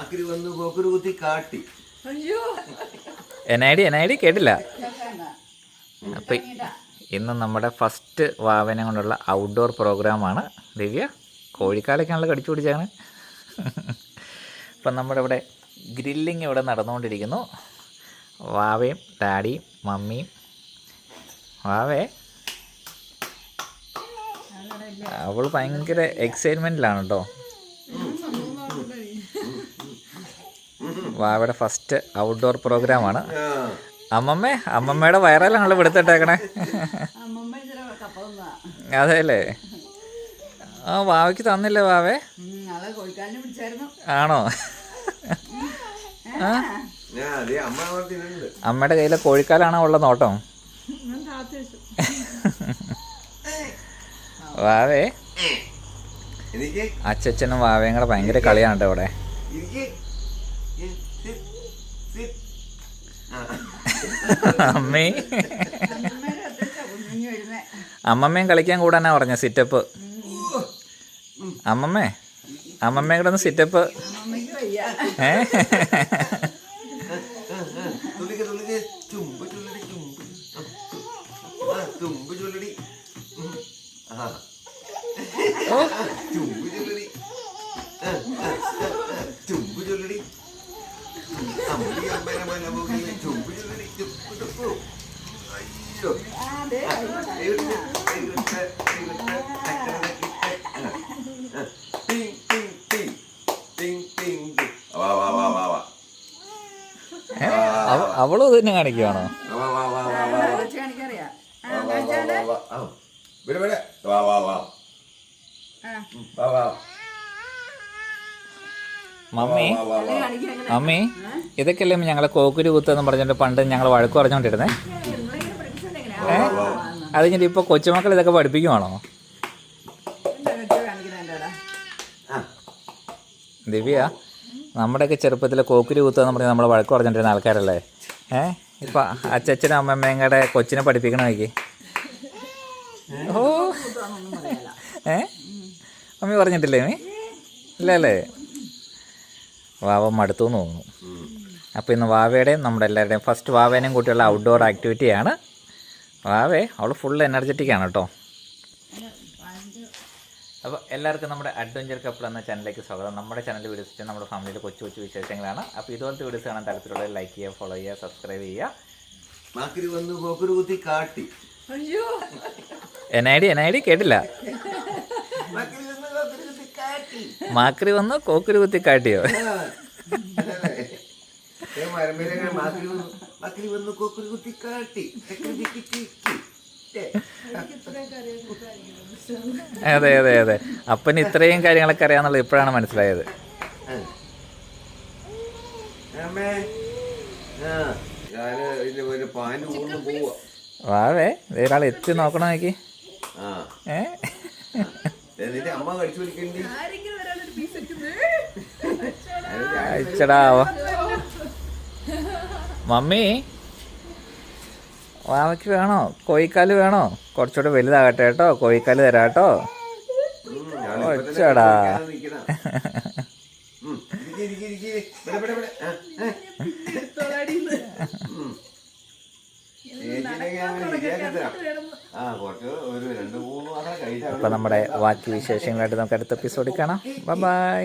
ആക്രി വന്ന് പോക്കൊരു കുത്തി കാട്ടി. N I D N I D കേട്ടില്ല. അപ്പം ഇന്ന് നമ്മുടെ ഫസ്റ്റ് വാവനെ കൊണ്ടുള്ള ഔട്ട്ഡോർ പ്രോഗ്രാമാണ് ദിവ്യ കോഴിക്കാലൊക്കെയാണല്ലോ കടിച്ചു പിടിച്ചാണ് അപ്പം നമ്മുടെ ഇവിടെ ഗ്രില്ലിങ് ഇവിടെ നടന്നുകൊണ്ടിരിക്കുന്നു. വാവയും ഡാഡിയും മമ്മിയും. വാവേ. അവൾ ഭയങ്കര എക്സൈറ്റ്മെന്റിലാണ് കേട്ടോ വാവയുടെ ഫസ്റ്റ് ഔട്ട്ഡോർ പ്രോഗ്രാമാണ് അമ്മമ്മേ അമ്മമ്മയുടെ വയറലാണല്ലോ എടുത്തിട്ടേക്കണേ. അമ്മമ്മ ഇച്ചിരി കപ്പ തന്നതാ അതെ അല്ലേ ആ വാവയ്ക്ക് തന്നില്ലേ വാവേ? ആണോ? അമ്മയുടെ കയ്യിലെ കോഴിക്കാലാണോ ഉള്ള നോട്ടം? ഞാൻ താത്ത വെച്ചു. വാവേ. അച്ഛനും അച്ചച്ചനും വാവയും കൂടെ ഭയങ്കര കളിയാണ് കേട്ടോ ഇവിടെ അമ്മേ. അമ്മമ്മയും കളിക്കാൻ കൂടാനാ പറഞ്ഞ സിറ്റപ്പ് അമ്മമ്മേ അമ്മമ്മയും കൂടെ ഒന്ന് സിറ്റപ്പ് ഏഹ് ഏ ആ, തന്നെ കാണിക്കുവാണോ മമ്മി? മമ്മി ഇതൊക്കെയല്ലേ ഞങ്ങളെ കോക്കുരി കുത്തെന്ന് പറഞ്ഞിട്ട് പണ്ട് ഞങ്ങൾ വഴക്ക് പറഞ്ഞോണ്ടിരുന്നേ നിങ്ങളിങ്ങനെ പഠിപ്പിച്ചോണ്ട് എങ്ങനെയാ? ഏ ആ, ആ, ആ. അത് കഴിഞ്ഞിട്ട് ഇപ്പൊ കൊച്ചുമക്കൾ ഇതൊക്കെ പഠിപ്പിക്കുവാണോ. ദിവ്യ നമ്മുടെയൊക്കെ ചെറുപ്പത്തിൽ കോക്കുരി എന്ന് പറഞ്ഞാൽ നമ്മൾ വഴക്ക് പറഞ്ഞിരുന്ന ആൾക്കാരല്ലേ? ഏ? ഇപ്പൊ അച്ചച്ചനും അമ്മമ്മയും കൂടെ കൊച്ചിനെ പഠിപ്പിക്കണമെങ്കിൽ ഓ. ഏ? അമ്മ പറഞ്ഞിട്ടില്ലേ മമ്മി ഇല്ലല്ലേ വാവ മടുത്തു എന്ന് തോന്നുന്നു. അപ്പോൾ ഇന്ന് വാവയുടെയും നമ്മുടെ എല്ലാവരുടെയും ഫസ്റ്റ് വാവേനെയും കൂട്ടിയുള്ള ഔട്ട്ഡോർ ആക്ടിവിറ്റിയാണ് വാവേ അവൾ ഫുൾ എനർജറ്റിക് ആണ് കേട്ടോ അപ്പോൾ എല്ലാവർക്കും നമ്മുടെ അഡ്വഞ്ചർ കപ്പിൾ എന്ന ചാനലിലേക്ക് സ്വാഗതം. നമ്മുടെ ചാനൽ വീഡിയോസ് നമ്മുടെ ഫാമിലിയിലെ കൊച്ചു കൊച്ചു വിശേഷങ്ങളാണ്. അപ്പോൾ ഇതുപോലത്തെ വീഡിയോസ് കാണാൻ താല്പര്യമുള്ള ലൈക്ക് ചെയ്യുക ഫോളോ ചെയ്യുക സബ്സ്ക്രൈബ് ചെയ്യുക. N I D N I D കാട്ടി. അയ്യോ. N I D N I D കേട്ടില്ല. മാക്രി വന്ന് കോക്കുരു കുത്തി കാട്ടിയോ? മാക്കിരി വന്ന് കൊക്കുരി കുത്തി കാട്ടി. അതെ അതെ അതെ. അപ്പന് ഇത്രയും കാര്യങ്ങളൊക്കെ അറിയാന്നുള്ളത് ഇപ്പോഴാണ് മനസ്സിലായത്. വാവേ ഒരാൾ എത്തി നോക്കണം നോക്കി. ആ. ഏ? എന്നിട്ട് മമ്മി വാവയ്ക്ക് വേണോ? കോഴിക്കാൽ വേണോ? കുറച്ചുകൂടെ വലുതാകട്ടെ കേട്ടോ. കോഴിക്കാൽ തരാം കേട്ടോ ഒച്ചടാ. അപ്പോൾ നമ്മുടെ ബാക്കി വിശേഷങ്ങളായിട്ട് നമുക്ക് അടുത്ത എപ്പിസോഡിൽ കാണാം. ബൈ